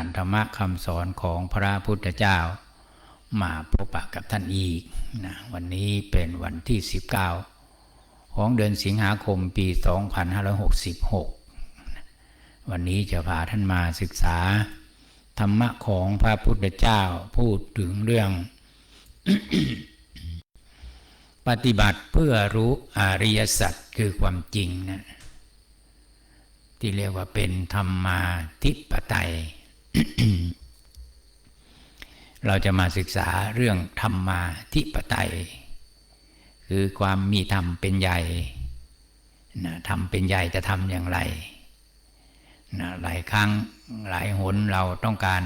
ารธรรมะคำสอนของพระพุทธเจ้า มาพบปะกับท่านอีกนะวันนี้เป็นวันที่ 19 ของเดือนสิงหาคมปี 2566 วันนี้จะพาท่านมาศึกษา ธรรมะของพระพุทธเจ้าพูดถึงเรื่อง ปฏิบัติเพื่อรู้อริยสัจคือความจริงนะที่เรียกว่าเป็นธรรมาทิปไตย เราจะมาศึกษาเรื่องธรรมมาทิปไตย คือความมีธรรมเป็นใหญ่นะธรรมเป็นใหญ่จะทำอย่างไรนะหลายครั้งหลายหนเราต้องการ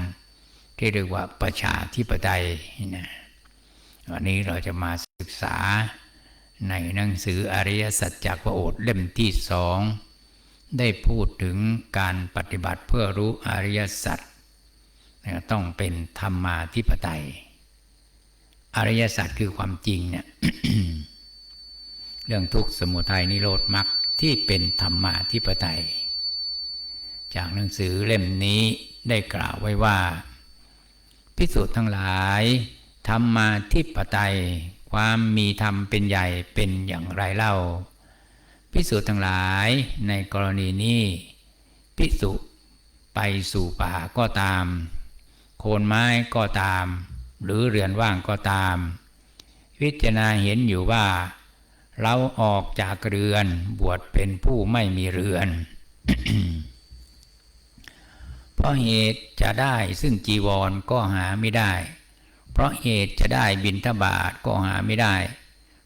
ที่เรียกว่าประชาธิปไตยนะวันนี้เราจะมาศึกษาในหนังสืออริยสัจจากพระโอษฐ์เล่มที่สองได้พูดถึงการปฏิบัติเพื่อรู้อริยสัจ ต้องเป็นธรรมาธิปไตย อริยสัจคือความจริงเนี่ยเรื่องทุกข์สมุทัยนิโรธมรรคที่เป็นธรรมาธิปไตย จากหนังสือเล่มนี้ได้กล่าวไว้ว่า พิสูจน์ทั้งหลายธรรมาธิปไตย ความมีธรรมเป็นใหญ่เป็นอย่างไรเล่า พิสูจน์ทั้งหลายในกรณีนี้พิสุไปสู่ป่าก็ตาม คนไม้ก็ตาม หรือเรือนว่างก็ตาม พิจารณาเห็นอยู่ว่า เราออกจากเรือนบวชเป็นผู้ไม่มีเรือน เพราะเหตุจะได้ซึ่งจีวรก็หาไม่ได้ เพราะเหตุจะได้บินทบาทก็หาไม่ได้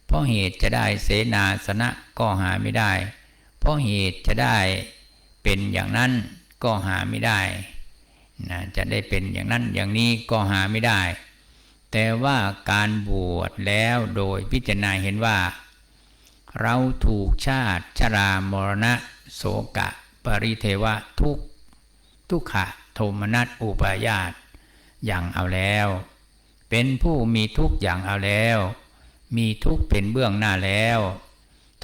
เพราะเหตุจะได้เสนาสนะก็หาไม่ได้ เพราะเหตุจะได้เป็นอย่างนั้นก็หาไม่ได้ นะจะได้เป็นอย่างนั้นอย่างนี้ก็หาไม่ได้ แต่ว่าการบวชแล้วโดยพิจารณาเห็นว่า เราถูกชาติชรามรณะ โสกะ ปริเทวะทุกทุกขะโทมนัสอุปายาตอย่างเอาแล้ว เป็นผู้มีทุกอย่างเอาแล้ว มีทุกเป็นเบื้องหน้าแล้ว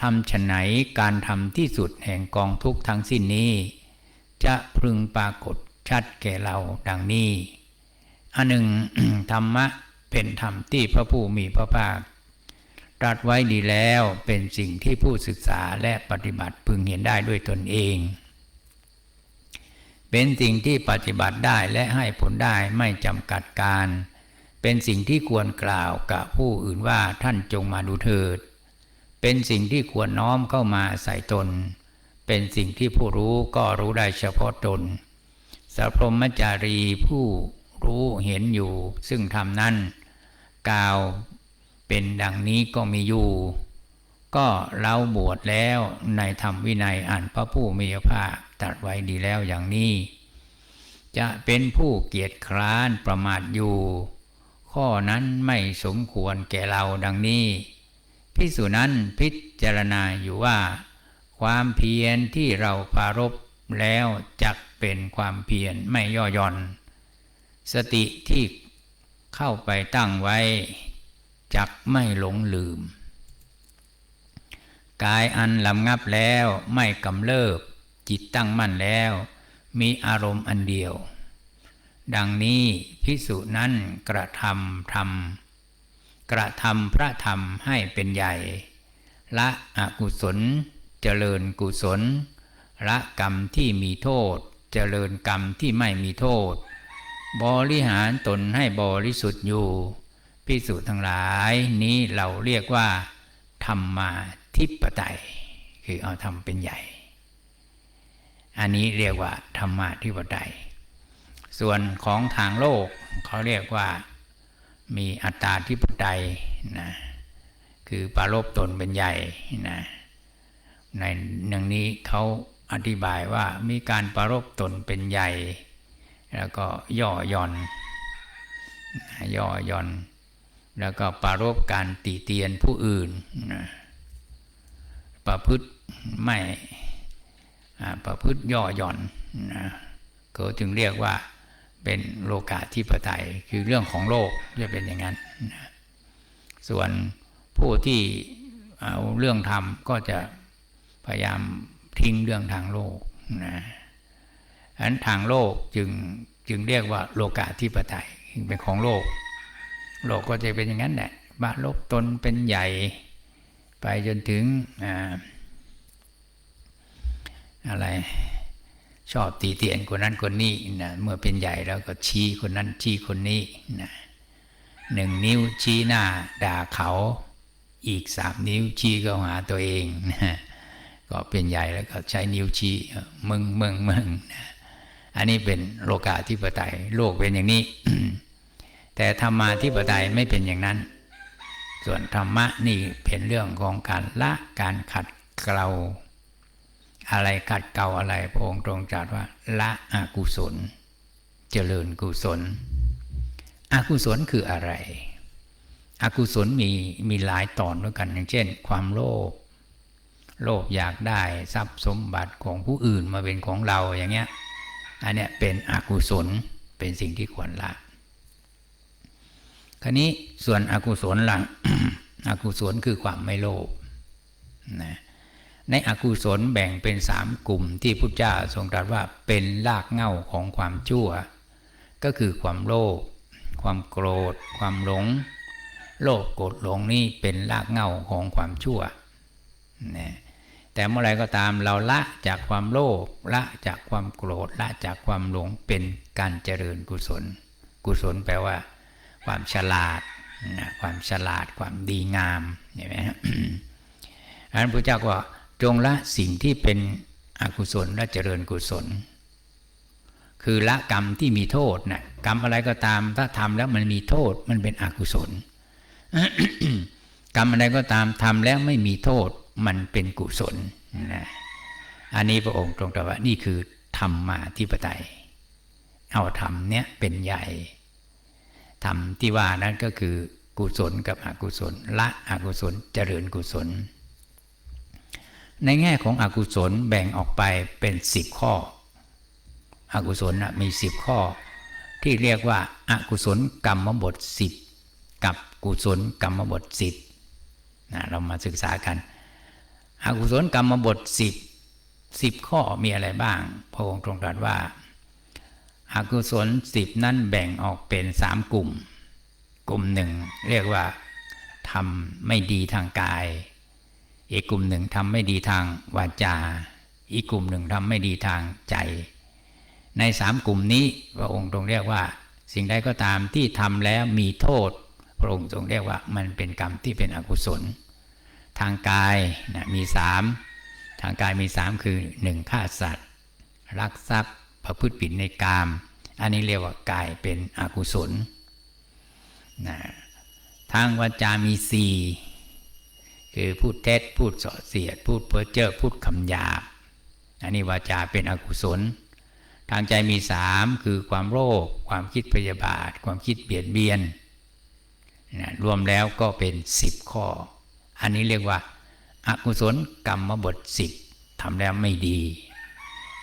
ทำฉไหนการทำที่สุดแห่งกองทุกทั้งสิ้นนี้ จะพึงปรากฏ ชัดแก่เราดังนี้ อันหนึ่งธรรมะเป็นธรรมที่พระผู้มีพระภาคตรัสไว้ดีแล้วเป็นสิ่งที่ผู้ศึกษาและปฏิบัติพึงเห็นได้ด้วยตนเอง เป็นสิ่งที่ปฏิบัติได้และให้ผลได้ไม่จำกัดการ เป็นสิ่งที่ควรกล่าวกับผู้อื่นว่าท่านจงมาดูเถิด เป็นสิ่งที่ควรน้อมเข้ามาใส่ตน เป็นสิ่งที่ผู้รู้ก็รู้ได้เฉพาะตน สัพพมจารีผู้รู้เห็นอยู่ ซึ่งทำนั้นกล่าวเป็นดังนี้ก็มีอยู่ ก็เราบวชแล้วในธรรมวินัยอ่านพระผู้มีพระภาคตรัสไว้ดีแล้วอย่างนี้ จะเป็นผู้เกียจคร้านประมาทอยู่ ข้อนั้นไม่สมควรแก่เราดังนี้พิสูจนั้นพิจารณาอยู่ว่า ความเพียรที่เราปารบ แล้วจักเป็นความเพียรไม่ย่อหย่อน สติที่เข้าไปตั้งไว้ จักไม่หลงลืม กายอันลำงับแล้วไม่กำเริบ จิตตั้งมั่นแล้ว มีอารมณ์อันเดียว ดังนี้พิสุนั้นกระทำธรรมกระทำพระธรรมให้เป็นใหญ่ ละอกุศลเจริญกุศล ละกรรมที่มีโทษ เจริญกรรมที่ไม่มีโทษ บริหารตนให้บริสุทธิ์อยู่พิสุทั้งหลายนี้เราเรียกว่า ธรรมาทิปไตย คือเอาธรรมเป็นใหญ่ อันนี้เรียกว่า ธรรมาทิปไตย ส่วนของทางโลกเขาเรียกว่ามีอัตตาทิปไตยนะคือปารบตนเป็นใหญ่นะในหนึ่งนี้เขา อธิบายว่ามีการปารบตนเป็นใหญ่ แล้วก็ย่อย่อน ย่อย่อน แล้วก็ปารบการตีเตียนผู้อื่น ประพฤติไม่ประพฤติย่อหย่อนนะก็จึงเรียกว่าเป็นโลกาธิปไตยคือเรื่องของโลกจะเป็นอย่างนั้นส่วนผู้ที่เอาเรื่องธรรมก็จะพยายาม ทิ้งเรื่องทางโลกนะฉะนั้นทางโลกจึงจึงเรียกว่าโลกาธิปไตยเป็นของโลก โลกก็จะเป็นอย่างนั้นแหละบ้าลบตนเป็นใหญ่ ไปจนถึงอ่าอะไรชอบตีเตียนคนนั้นคนนี้นะเมื่อเป็นใหญ่แล้วก็ชี้คนนั้นชี้คนนี้นะหนึ่งนิ้วชี้หน้าด่าเขา อีกสามนิ้วชี้เข้าหาตัวเองนะ ก็เป็นใหญ่แล้วก็ใช้นิ้วชี้เอ่อมึงมึงมึงนะอันนี้เป็นโลกาธิปไตย โลกเป็นอย่างนี้ แต่ธรรมาธิปไตยไม่เป็นอย่างนั้น ส่วนธรรมะนี่เป็นเรื่องของการละการขัดเกลาอะไรขัดเกลาอะไรพระองค์ตรงตรัสว่า ละอกุศล เจริญกุศล อกุศลคืออะไร อกุศลมีมีหลายตอนด้วยกันอย่างเช่น ความโลภ โลภอยากได้ทรัพย์สมบัติของผู้อื่นมาเป็นของเราอย่างเงี้ยอันเนี้ยเป็นอกุศลเป็นสิ่งที่ควรละครนี้ส่วนอกุศลหลังอกุศลคือความไม่โลภนะในอกุศลแบ่งเป็นสามกลุ่มที่พุทธเจ้าทรงตรัสว่าเป็นรากเหง้าของความชั่ว ก็คือความโลภความโกรธ ความหลง โลภโกรธหลงนี่เป็นรากเหง้าของความชั่วนะ แต่เมื่อไรก็ตามเราละจากความโลภละจากความโกรธละจากความหลงเป็นการเจริญกุศล กุศลแปลว่า ความฉลาดนะความฉลาดความดีงามเห็นไหมฮะอันนั้นพระเจ้าก็จงละสิ่งที่เป็นอกุศลและเจริญกุศล คือละกรรมที่มีโทษนะกรรมอะไรก็ตาม ถ้าทำแล้วมันมีโทษมันเป็นอกุศล กรรมอะไรก็ตามทำแล้วไม่มีโทษ มันเป็นกุศลนะอันนี้พระองค์ตรงตรัสว่านี่คือธรรมมาธิปไตย เอาธรรมเนี้ยเป็นใหญ่ธรรมที่ว่านั้นก็คือกุศลกับอกุศล ละอกุศลเจริญกุศล ในแง่ของอกุศลแบ่งออกไปเป็นสิบข้อ อกุศลน่ะมีสิบข้อ ที่เรียกว่าอากุศลกรรมบทสิบกับกุศลกรรมบทสินะเรามาศึกษากัน อกุศลกรรมบทสิบสิบข้อมีอะไรบ้าง พระองค์ตรงตรัสว่าอากุศลสิบนั้นแบ่งออกเป็นสามกลุ่ม กลุ่มหนึ่งเรียกว่าทำไม่ดีทางกาย อีกกลุ่มหนึ่งทำไม่ดีทางวาจา อีกกลุ่มหนึ่งทำไม่ดีทางใจ ในสามกลุ่มนี้พระองค์ทรงเรียกว่า สิ่งใดก็ตามที่ทำแล้วมีโทษ พระองค์ทรงเรียกว่ามันเป็นกรรมที่เป็นอกุศล ทางกายนะมีสามทางกายมีสามคือหนึ่งฆ่าสัตว์ รักทรัพย์ประพฤติผิดในกาม อันนี้เรียกว่ากายเป็นอกุศลนะทางวาจามีสี่คือพูดเท็จพูดส่อเสียด พูดเพ้อเจ้อพูดคำหยาบอันนี้วาจาเป็นอกุศล ทางใจมีสามคือความโลภความคิดพยาบาท ความคิดเบียดเบียนนะรวมแล้วก็เป็นสิบข้อ อันนี้เรียกว่าอากุศลกรรมบทสิบทำแล้วไม่ดี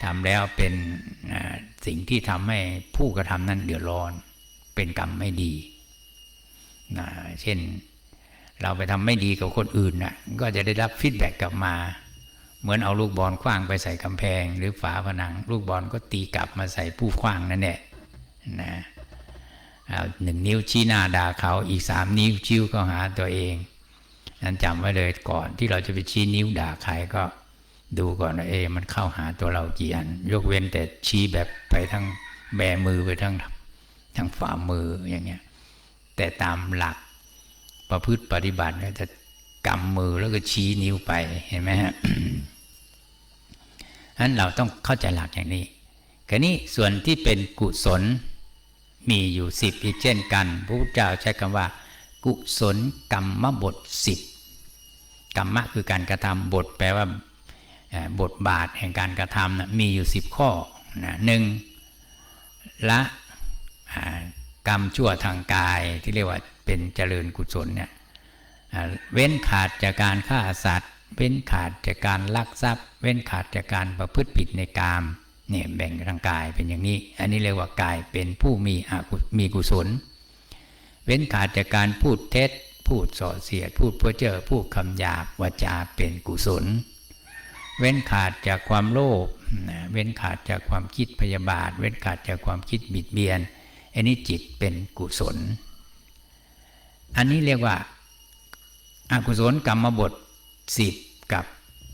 ทำแล้วเป็นสิ่งที่ทำให้ผู้กระทำนั้นเดือดร้อน เป็นกรรมไม่ดีนะเช่นเราไปทำไม่ดีกับคนอื่นนะ่ะก็จะได้รับฟีดแบ็กกลับมา เหมือนเอาลูกบอลคว้างไปใส่กำแพง หรือฝาผนัง ลูกบอลก็ตีกลับมาใส่ผู้คว้างนั่นแหละนะหนึ่งนิ้วชี้หน้าด่าเขาอีกสามนิ้วชิ้วก็หาตัวเอง นั้นจำไว้เลยก่อนที่เราจะไปชี้นิ้วด่าใครก็ดูก่อนว่าเอ มันเข้าหาตัวเรากี่อัน ยกเว้นแต่ชี้แบบไปทั้งแบมือไปทั้งทั้งฝ่ามืออย่างเงี้ย แต่ตามหลักประพฤติปฏิบัติก็จะกำมือแล้วก็ชี้นิ้วไปเห็นไหมฮะนั้นเราต้องเข้าใจหลักอย่างนี้คราวนี้ส่วนที่เป็นกุศลมีอยู่สิบอีกเช่นกัน พระพุทธเจ้าใช้คำว่า กุศลกรรมบทสิบ กรรมะคือการกระทำบทแปลว่าบทบาทแห่งการกระทำนะมีอยู่สิบข้อนะหนึ่งละกรรมชั่วทางกายที่เรียกว่าเป็นเจริญกุศลเนี่ยเว้นขาดจากการฆ่าสัตว์ เว้นขาดจากการลักทรัพย์ เว้นขาดจากการประพฤติผิดในกามเนี่ยแบ่งทางกายเป็นอย่างนี้ อันนี้เรียกว่ากายเป็นผู้มีมีกุศล เว้นขาดจากการพูดเท็จ พูดส่อเสียด พูดเพ้อเจ้อพูดคำหยาบวาจาเป็นกุศล เว้นขาดจากความโลภเว้นขาดจากความคิดพยาบาท เว้นขาดจากความคิดบิดเบียนอันนี้จิตเป็นกุศล อันนี้เรียกว่าอากุศลกรรมบทสิบกับ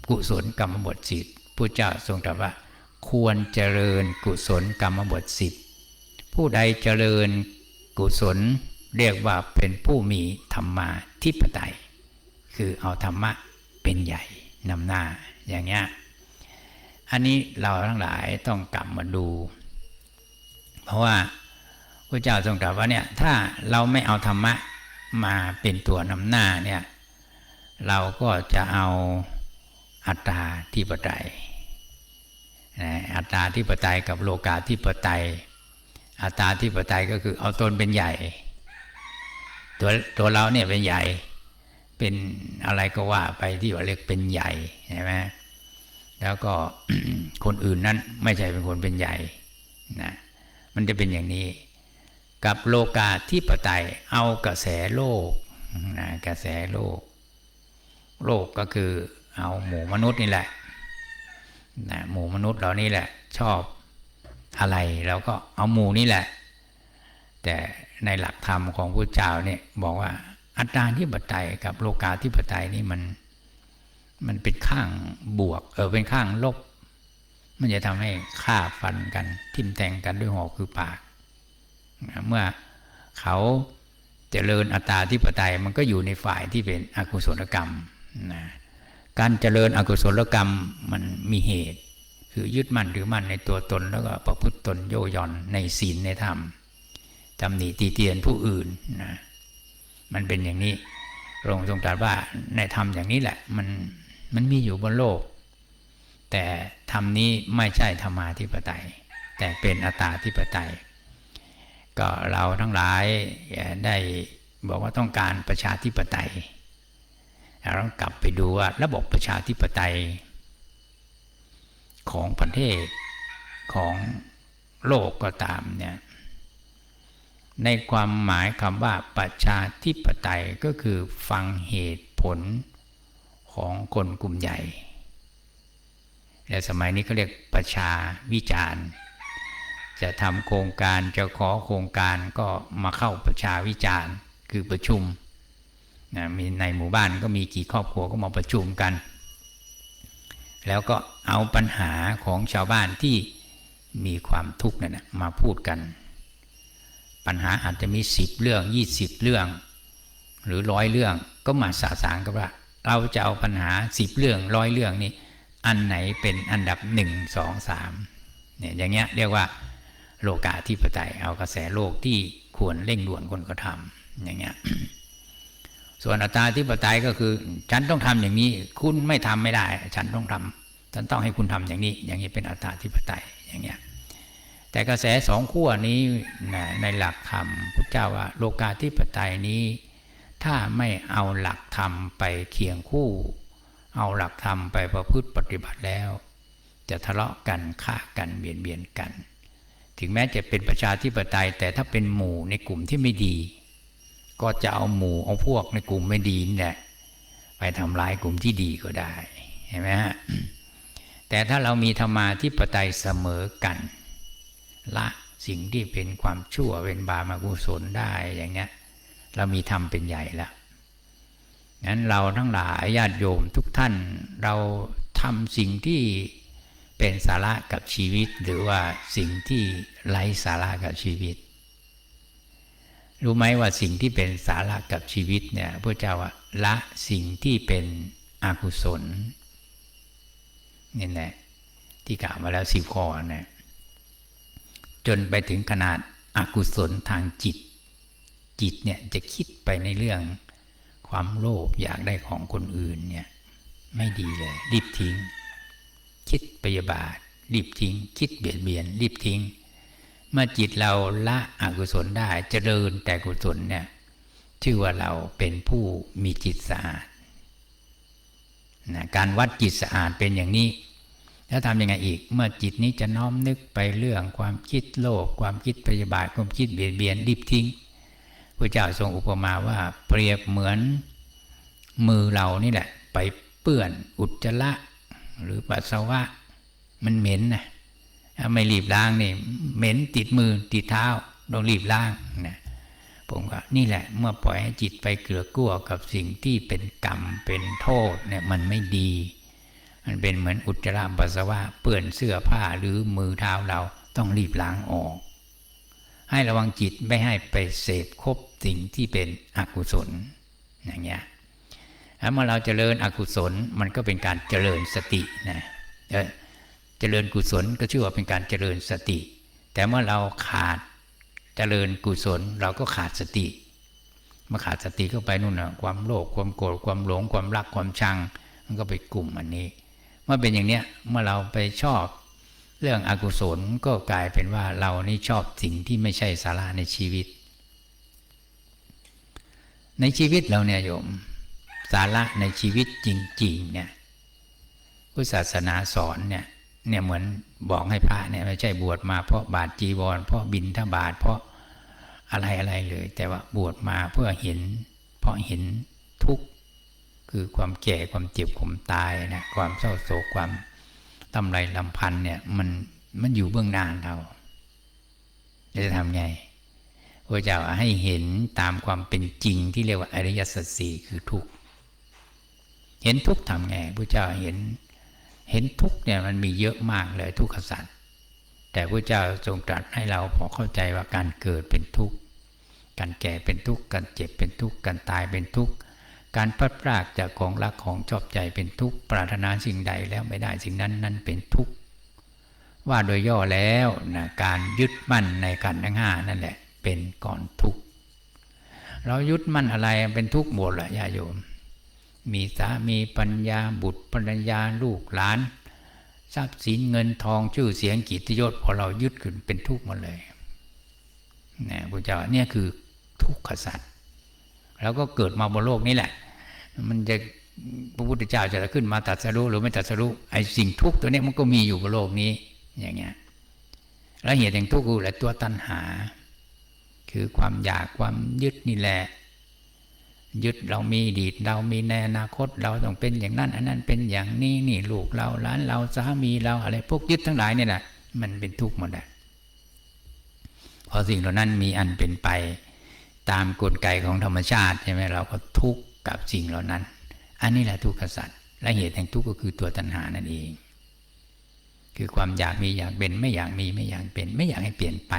กุศลกรรมบทสิบพระเจ้าทรงตรัสว่า ควรเจริญกุศลกรรมบทสิบผู้ใดเจริญกุศล เรียกว่าเป็นผู้มีธรรมาทิปไตย คือเอาธรรมะเป็นใหญ่นำหน้าอย่างเงี้ยอันนี้เราทั้งหลายต้องกลับมาดู เพราะว่าพระเจ้าทรงตรัสว่าเนี่ยถ้าเราไม่เอาธรรมะมาเป็นตัวนำหน้าเนี่ยเราก็จะเอาอัตตาที่ปไตยนะอัตตาที่ปไตยกับโลกาที่ปไตยอัตตาที่ปไตยก็คือเอาตนเป็นใหญ่ ตัวตัวเราเนี่ยเป็นใหญ่ เป็นอะไรก็ว่าไปที่ว่าเรียกเป็นใหญ่ใช่ไหมแล้วก็คนอื่นนั้นไม่ใช่เป็นคนเป็นใหญ่นะมันจะเป็นอย่างนี้ กับโลกาที่ปไตยเอากระแสโลกนะกระแสโลก โลกก็คือเอาหมู่มนุษย์นี่แหละนะหมู่มนุษย์เรานี่แหละ ชอบอะไรเราก็เอาหมู่นี่แหละ แต่ ในหลักธรรมของพระเจ้าเนี่ยบอกว่าอัตตาที่ปไตยกับโลกาที่ปไตยนี่มันมันเป็นข้างบวก เออเป็นข้างลบ มันจะทำให้ฆ่าฟันกัน ทิ่มแทงกันด้วยหอกคือปาก เมื่อเขาเจริญอัตตาที่ปไตยมันก็อยู่ในฝ่ายที่เป็นอกุศลกรรมนะการเจริญอกุศลกรรมมันมีเหตุ คือยึดมั่นถือมั่นในตัวตนแล้วก็ประพฤติตนโยย่อนในศีลในธรรม ตำหนิตีเตียนผู้อื่นนะมันเป็นอย่างนี้พระองค์ทรงตรัสว่าในธรรมอย่างนี้แหละ มันมันมีอยู่บนโลก แต่ธรรมนี้ไม่ใช่ธรรมาธิปไตย แต่เป็นอัตตาธิปไตย ก็เราทั้งหลายได้บอกว่าต้องการประชาธิปไตยเราต้องกลับไปดูว่าระบบประชาธิปไตย ของประเทศของโลกก็ตามเนี่ย ในความหมายคำว่าประชาธิปไตยก็คือฟังเหตุผลของคนกลุ่มใหญ่ และสมัยนี้เขาเรียกประชาวิจารณ์ จะทำโครงการจะขอโครงการก็มาเข้าประชาวิจารณ์ คือประชุมนะมีในหมู่บ้านก็มีกี่ครอบครัวก็มาประชุมกัน แล้วก็เอาปัญหาของชาวบ้านที่มีความทุกข์นั่นนะมาพูดกัน ปัญหาอาจจะมีสิบเรื่องยี่สิบเรื่อง หรือร้อยเรื่องก็มาสาสางกันว่า เราจะเอาปัญหาสิบเรื่องร้อยเรื่องนี้อันไหนเป็นอันดับหนึ่งสองสามเนี่ยอย่างเงี้ยเรียกว่าโลกาธิปไตยเอากระแสโลกที่ควรเร่งด่วนคนก็ทำอย่างเงี้ยส่วนอัตตาธิปไตยก็คือ ฉันต้องทำอย่างนี้ คุณไม่ทำไม่ได้ ฉันต้องทำฉันต้องให้คุณทำอย่างนี้ อย่างนี้เป็นอัตตาธิปไตยอย่างเงี้ย แต่กระแสสองขั้วนี้ในหลักธรรมพุทธเจ้าว่าโลกาธิปไตยนี้ ถ้าไม่เอาหลักธรรมไปเคียงคู่ เอาหลักธรรมไปประพฤติปฏิบัติแล้ว จะทะเลาะกันฆ่ากันเบียดเบียนกัน ถึงแม้จะเป็นประชาธิปไตย แต่ถ้าเป็นหมู่ในกลุ่มที่ไม่ดี ก็จะเอาหมู่เอาพวกในกลุ่มไม่ดีนี่แหละไปทำลายกลุ่มที่ดีก็ได้เห็นไหมฮะแต่ถ้าเรามีธรรมาธิปไตยเสมอกัน ละสิ่งที่เป็นความชั่วเป็นบาปกุศลได้อย่างเงี้ย เรามีธรรมเป็นใหญ่แล้วงั้นเราทั้งหลายญาติโยมทุกท่านเราทำสิ่งที่เป็นสาระกับชีวิต หรือว่าสิ่งที่ไร้สาระกับชีวิต รู้ไหมว่าสิ่งที่เป็นสาระกับชีวิตเนี่ยพระเจ้าว่าละสิ่งที่เป็นอกุศลนี่แหละที่กล่าวมาแล้วสิบข้อนะ จนไปถึงขนาดอากุศลทางจิต จิตเนี่ยจะคิดไปในเรื่องความโลภอยากได้ของคนอื่นเนี่ยไม่ดีเลย รีบทิ้ง คิดปยาบาท รีบทิ้ง คิดเบียดเบียน รีบทิ้ง เมื่อจิตเราละอกุศลได้จเจริญแต่กุศลเนี่ยชื่อว่าเราเป็นผู้มีจิตสะอาดนะการวัดจิตสะอาดเป็นอย่างนี้ แล้วทำยังไงอีก เมื่อจิตนี้จะน้อมนึกไปเรื่องความคิดโลภความคิดพยาบาทความคิดเบียดเบียนรีบทิ้งพระเจ้าทรงอุปมาว่าเปรียบเหมือนมือเรานี่แหละ ไปเปื้อนอุจจาระหรือปัสสาวะมันเหม็นนะถ้าไม่รีบล้างนี่เหม็นติดมือติดเท้าต้องรีบล้างนะผมก็นี่แหละ เมื่อปล่อยให้จิตไปเกลือกลัวกับสิ่งที่เป็นกรรมเป็นโทษเนี่ยมันไม่ดี มันเป็นเหมือนอุจจาระปัสสาวะเปื้อนเสื้อผ้าหรือมือเท้าเราต้องรีบล้างออก ให้ระวังจิตไม่ให้ไปเสพคบสิ่งที่เป็นอกุศลอย่างเงี้ยแล้วเมื่อเราเจริญอกุศลมันก็เป็นการเจริญสตินะเออเจริญกุศลก็ชื่อว่าเป็นการเจริญสติ แต่เมื่อเราขาดเจริญกุศลเราก็ขาดสติเมื่อขาดสติเข้าไปนู่นนะความโลภความโกรธความหลงความรักความชัง มันก็ไปกลุ่มอันนี้ เมื่อเป็นอย่างเนี้ยเมื่อเราไปชอบเรื่องอกุศลก็กลายเป็นว่าเรานี่ชอบสิ่งที่ไม่ใช่สาระในชีวิต ในชีวิตเราเนี่ยโยม สาระในชีวิตจริงๆเนี่ยพุทธศาสนาสอนเนี่ยเนี่ยเหมือนบอกให้พระเนี่ยไม่ใช่บวชมาเพราะบาทจีวร เพราะบินทบาทเพราะอะไรอะไรเลย แต่ว่าบวชมาเพื่อเห็น เพราะเห็น คือความแก่ความเจ็บความตายนะความเศร้าโศกความตำไรลำพันเนี่ยมันมันอยู่เบื้องหน้าเราจะทำไงพระเจ้าให้เห็นตามความเป็นจริงที่เรียกว่าอริยสัจสี่คือทุกข์เห็นทุกข์ทำไงพระเจ้าเห็นเห็นทุกข์เนี่ยมันมีเยอะมากเลยทุกขสัตว์แต่พระเจ้าทรงตรัสให้เราพอเข้าใจว่าการเกิดเป็นทุกข์การแก่เป็นทุกข์การเจ็บเป็นทุกข์การตายเป็นทุกข์ การพลัดพรากจากของรักของชอบใจเป็นทุกข์ปรารถนาสิ่งใดแล้วไม่ได้สิ่งนั้นนั้นเป็นทุกข์ว่าโดยย่อแล้วนะการยึดมั่นในการทั้งห้านั่นแหละ เป็นก่อนทุกข์เรายึดมั่นอะไรเป็นทุกข์หมดแหละญาโยม มีสามีปัญญาบุตรปัญญาลูกหลาน ทรัพย์สินเงินทองชื่อเสียงกิตยศพอเรายึดขึ้นเป็นทุกข์หมดเลยนะพระเจ้าเนี่ยคือทุกขสัตว์แล้วก็เกิดมาบนโลกนี้แหละ มันจะพระพุทธเจ้าจะขึ้นมาตัดสรู้หรือไม่ตัดสรู้ไอ้สิ่งทุกข์ตัวนี้มันก็มีอยู่บนโลกนี้ อย่างเงี้ยแล้วเหตุแห่งทุกข์คือแหละตัวตัณหา คือความอยากความยึดนี่แหละ ยึดเรามีดีตเรามีในอนาคตเราต้องเป็นอย่างนั้นอันนั้นเป็นอย่างนี้นี่ลูกเราหลานเราสามีเราอะไรพวกยึดทั้งหลายเนี่ยแหละมันเป็นทุกข์หมดแหละพอสิ่งเหล่านั้นมีอันเป็นไป ตามกลไกของธรรมชาติใช่ไหมเราก็ทุกข์ กับสิ่งเหล่านั้น อันนี้แหละทุกขสัตว์และเหตุแห่งทุกข์ก็คือตัวตัณหานั่นเอง คือความอยากมีอยากเป็นไม่อยากมีไม่อยากเป็น ไม่อยากให้เปลี่ยนไป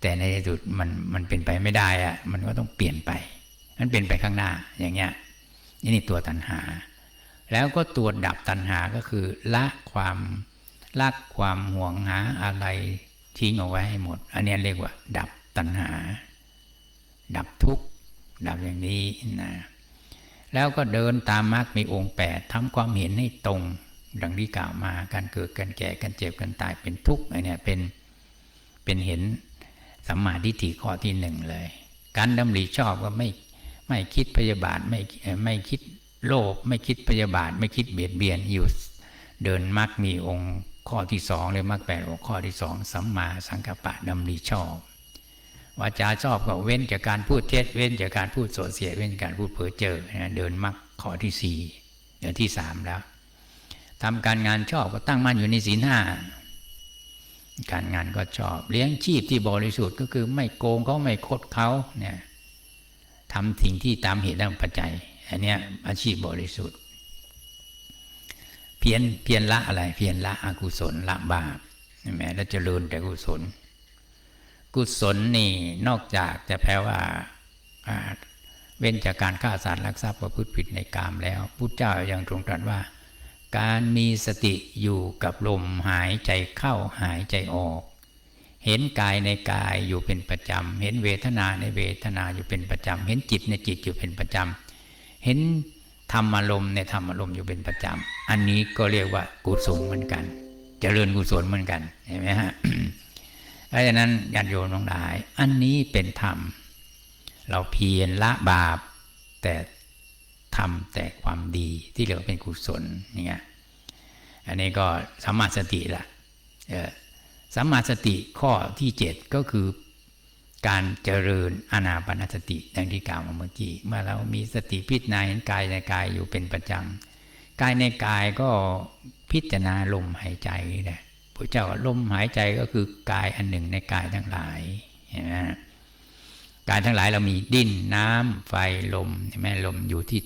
แต่ในที่สุดมันมันเป็นไปไม่ได้อะมันก็ต้องเปลี่ยนไป มันเป็นไปข้างหน้าอย่างเงี้ยนี่นี่ตัวตัณหา แล้วก็ตัวดับตัณหาก็คือละความละความห่วงหาอะไรทิ้งเอาไว้ให้หมด อันนี้เรียกว่า ดับตัณหา ดับทุกข์ ดับอย่างนี้นะแล้วก็เดินตามมรรคมีองค์แปดทำความเห็นให้ตรง ดังที่กล่าวมาการเกิดการแก่การเจ็บการตายเป็นทุกข์ไอเนี่ยเป็นเป็นเห็นสัมมาทิฏฐิข้อที่หนึ่งเลย การดำริชอบก็ไม่ไม่คิดพยาบาทไม่ไม่คิดโลภไม่คิดพยาบาท ไม่คิดเบียดเบียนอยู่เดินมรรคมีองค์ข้อที่สองเลยมรรคแปดองค์ข้อที่สองสัมมาสังกัปปะดำริชอบ วาจาชอบก็เว้นจากการพูดเท็จเว้นจากการพูดโสเสียเว้นจากการพูดเพ้อเจอเดินมรรคข้อที่สี่เดือนที่สามแล้วทำการงานชอบก็ตั้งมั่นอยู่ในศีลห้าการงานก็ชอบ เลี้ยงชีพที่บริสุทธิ์ก็คือไม่โกงเขาไม่คดเขาเนี่ยทำสิ่งที่ตามเหตุและปัจจัยอันนี้อาชีพบริสุทธิ์ เพียนเพียนละอะไร เพียนละอกุศลละบาปใช่ไหมแล้วเจริญแต่กุศล กุศลนี่นอกจากจะแปลว่าเว้นจากการฆ่าสัตว์ลักทรัพย์ประพฤติผิดในกามแล้วพุทธเจ้ายังตรงตรัสว่า การมีสติอยู่กับลมหายใจเข้าหายใจออก เห็นกายในกายอยู่เป็นประจำ เห็นเวทนาในเวทนาอยู่เป็นประจำ เห็นจิตในจิตอยู่เป็นประจำ เห็นธรรมอารมณ์ในธรรมอารมณ์อยู่เป็นประจำ อันนี้ก็เรียกว่ากุศลเหมือนกัน เจริญกุศลเหมือนกันเห็นไหมฮะ เพราะฉะนั้นญาติโยมทั้งหลาย อันนี้เป็นธรรม เราเพียรละบาป แต่ทำแต่ความดีที่เรียกว่าเป็นกุศลเนี่ยอันนี้ก็สัมมาสติละสัมมาสติข้อที่เจ็ดก็คือการเจริญอานาปนสติดังที่กล่าวมาเมื่อกี้เมื่อเรามีสติพิจารณาเห็นกายในกายอยู่เป็นประจำกายในกายก็พิจารณาลมหายใจนี่แหละ ระเจ้าลมหายใจก็คือกายอันหนึ่งในกายทั้งหลายเห็นไหมกายทั้งหลายเรามีดินน้ำไฟลมเห็นไหมลมอยู่ที่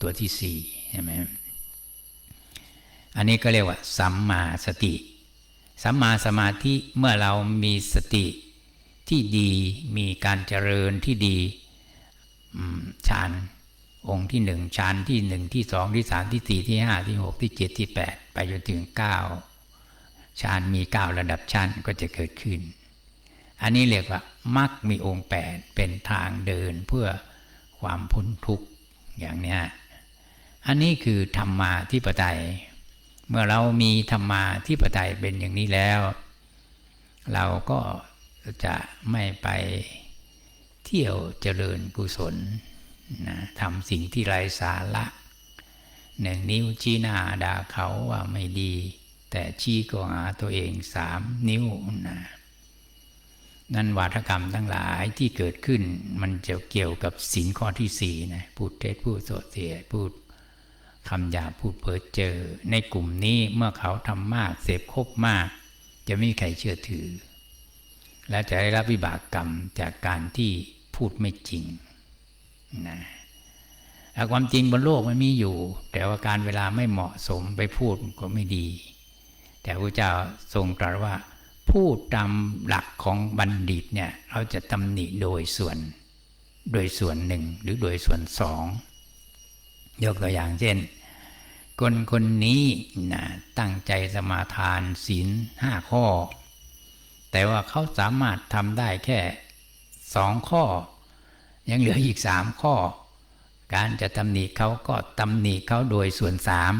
ตัวที่สี่เห็นไหมอันนี้ก็เรียกว่า สัมมาสติ สัมมาสมาธิเมื่อเรามีสติที่ดีมีการเจริญที่ดีฌานองค์ที่หนึ่งฌานที่หนึ่งที่สองที่สามที่สี่ที่ห้าที่หกที่เจ็ดที่แปดไปจนถึงเก้า ฌานมีเก้าระดับชั้นก็จะเกิดขึ้น อันนี้เรียกว่ามักมีองค์แปดเป็นทางเดินเพื่อความพ้นทุกข์อย่างเนี้ยอันนี้คือธรรมาที่ปไตย เมื่อเรามีธรรมาที่ปไตยเป็นอย่างนี้แล้ว เราก็จะไม่ไปเที่ยวเจริญกุศลนะทำสิ่งที่ไร้สาระหนึ่งนิ้วชี้หน้าด่าเขาว่าไม่ดี แต่ชี้ก็หาตัวเองสามนิ้วนะนั่นวาทกรรมทั้งหลายที่เกิดขึ้น มันจะเกี่ยวกับสินข้อที่สี่นะพูดเท็จพูดโสเสียพูดคำหยาพูดเพ้อเจอ ในกลุ่มนี้เมื่อเขาทำมาก เสพคบมาก จะไม่มีใครเชื่อถือ และจะได้รับวิบากกรรมจากการที่พูดไม่จริงนะความจริงบนโลกมันมีอยู่ แต่ว่าการเวลาไม่เหมาะสมไปพูดก็ไม่ดี แต่พระเจ้าทรงตรัสว่าพูดตามหลักของบัณฑิตเนี่ยเราจะตำหนิโดยส่วน โดยส่วนหนึ่งหรือโดยส่วนสองยกตัวอย่างเช่น คนคนนี้นะตั้งใจสมาทานศีลห้าข้อ แต่ว่าเขาสามารถทำได้แค่สองข้อ ยังเหลืออีกสามข้อ การจะตำหนิเขาก็ตำหนิเขาโดยส่วนสาม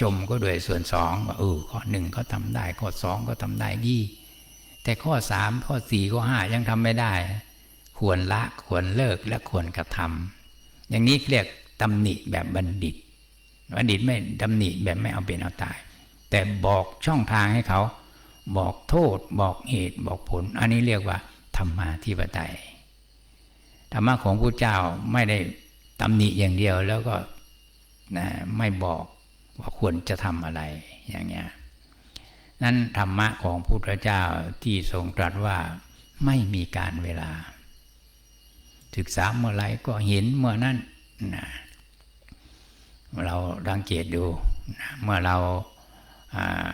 ชมก็โดยส่วนสองว่าเออข้อหนึ่งเขาทำได้ ข้อสองก็ทำได้ดี แต่ข้อสามข้อสี่ข้อห้ายังทำไม่ได้ ควรละควรเลิกและควรกระทำอย่างนี้เรียกตำหนิแบบบัณฑิต บัณฑิตไม่ตำหนิแบบไม่เอาเป็นเอาตาย แต่บอกช่องทางให้เขา บอกโทษ บอกเหตุบอกผล อันนี้เรียกว่าธรรมาธิปไตยธรรมะของพระเจ้าไม่ได้ตำหนิอย่างเดียวแล้วก็นะไม่บอก ว่าควรจะทำอะไรอย่างเงี้ยนั้นธรรมะของพุทธเจ้าที่ทรงตรัสว่าไม่มีการเวลา ศึกษาเมื่อไรก็เห็นเมื่อนั้นนะเราดังเกตดูนะเมื่อเราา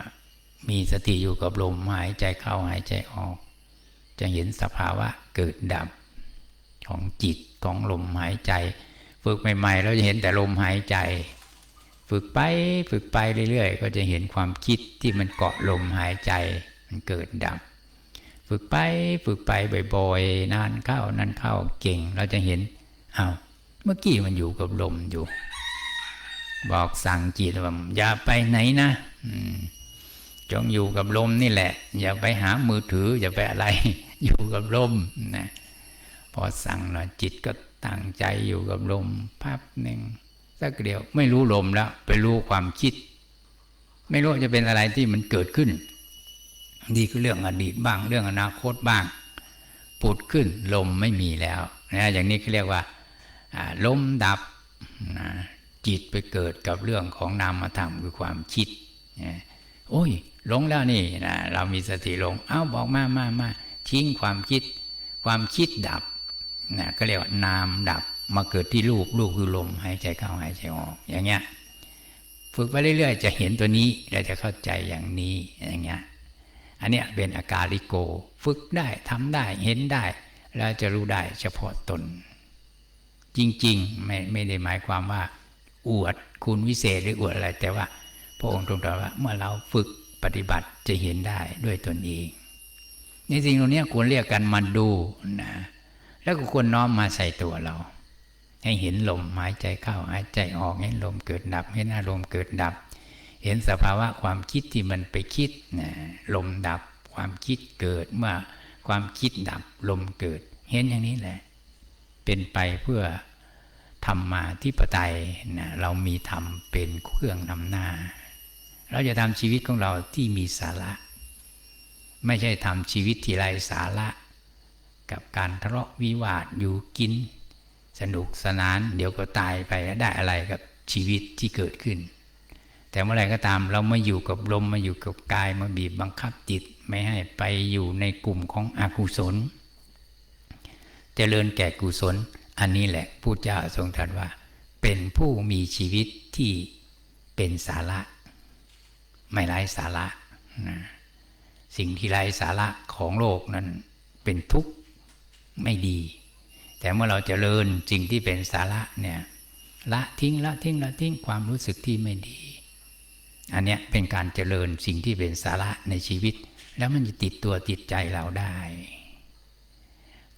มีสติอยู่กับลมหายใจเข้าหายใจออก จะเห็นสภาวะเกิดดับของจิตของลมหายใจ ฝึกใหม่ๆ เราจะเห็นแต่ลมหายใจ ฝึกไปฝึกไปเรื่อยๆ ก็จะเห็นความคิดที่มันเกาะลมหายใจมันเกิดดับ ฝึกไปฝึกไปบ่อยๆนานเข้านานเข้าเก่ง เราจะเห็นอา้าวเมื่อกี้มันอยู่กับลมอยู่ บอกสั่งจิตว่าอย่าไปไหนนะจงอยู่กับลมนี่แหละ อย่าไปหามือถือ อย่าไปอะไร อยู่กับลมนะพอสั่งหน่อยจิตก็ตั้งใจอยู่กับลมพับหนึ่ง สักเดียว ไม่รู้ลมแล้ว ไปรู้ความคิด ไม่รู้จะเป็นอะไรที่มันเกิดขึ้นนี่คือเรื่องอดีตบ้าง เรื่องอนาคตบ้างปุดขึ้นลมไม่มีแล้วนะอย่างนี้เขาเรียกว่าลมดับนะจิตไปเกิดกับเรื่องของนามธรรมคือความคิดนะโอ้ยหลงแล้วนี่นะเรามีสติหลงเอ้าบอกมามามาทิ้งความคิด ความคิดดับนะก็เรียกว่านามดับ มาเกิดที่รูปรูปคือลมหายใจเข้าหายใจออก อย่างเงี้ยฝึกไปเรื่อย ๆ จะเห็นตัวนี้เราจะเข้าใจอย่างนี้อย่างเงี้ยอันเนี้ยเป็นอาการลิโก ฝึกได้ทำได้เห็นได้ แล้วจะรู้ได้เฉพาะตน จริงๆไม่ไม่ได้หมายความว่า อวดคุณวิเศษหรืออวดอะไร แต่ว่าพระองค์ตรงตรัสว่าเมื่อเราฝึกปฏิบัติจะเห็นได้ด้วยตนเองในสิ่งตรงนี้ควรเรียกกันมาดูนะแล้วก็ควรน้อมมาใส่ตัวเรา ให้เห็นลมหายใจเข้าหายใจออกเห็นลมเกิดดับเห็นอารมณ์เกิดดับ เห็นสภาวะความคิดที่มันไปคิดนะลมดับความคิดเกิดเมื่อความคิดดับลมเกิด เห็นอย่างนี้แหละ เป็นไปเพื่อธรรมาที่ปไตยนะเรามีธรรมเป็นเครื่องนำหน้า เราจะทำชีวิตของเราที่มีสาระ ไม่ใช่ทำชีวิตที่ไร้สาระ กับการทะเลาะวิวาทอยู่กิน สนุกสนาน เดี๋ยวก็ตายไปได้อะไรกับชีวิตที่เกิดขึ้น แต่เมื่อไรก็ตามเรามาอยู่กับลมมาอยู่กับกายมาบีบบังคับจิตไม่ให้ไปอยู่ในกลุ่มของอกุศลเจริญแก่กุศล อันนี้แหละพุทธเจ้าทรงตรัสว่า เป็นผู้มีชีวิตที่เป็นสาระ ไม่ไร้สาระนะสิ่งที่ไร้สาระของโลกนั้นเป็นทุกข์ไม่ดี แต่เมื่อเราจเจริญสิ่งที่เป็นสาระเนี่ยละทิ้งละทิ้งละทิ้งความรู้สึกที่ไม่ดี อันเนี้ยเป็นการเจริญสิ่งที่เป็นสาระในชีวิต แล้วมันจะติดตัวติดใจเราได้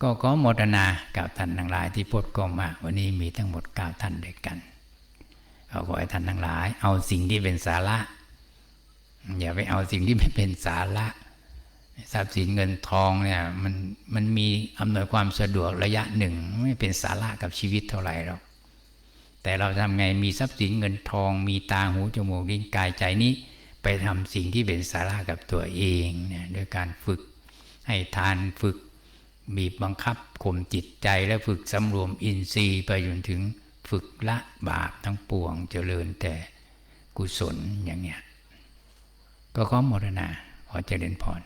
ก็ขอโมทนากับท่านทั้งหลายที่พูดก็มาวันนี้มีทั้งหมดเก้าท่านด้วยกันเอาขอให้ท่านทั้งหลาย เอาสิ่งที่เป็นสาระ อย่าไปเอาสิ่งที่ไม่เป็นสาระ ทรัพย์สินเงินทองเนี่ยมันมันมีอำนวยความสะดวกระยะหนึ่ง ไม่เป็นสาระกับชีวิตเท่าไหร่หรอกแต่เราทำไงมีทรัพย์สินเงินทอง มีตาหูจมูกลิ้นกายใจนี้ ไปทำสิ่งที่เป็นสาระกับตัวเองเนี่ยด้วยการฝึกให้ทานฝึกบีบบังคับข่มจิตใจและฝึกสำรวมอินทรีย์ไปจนถึงฝึกละบาปทั้งปวงเจริญแต่กุศลอย่างเนี้ยก็ขอมรณาขอเจริญพร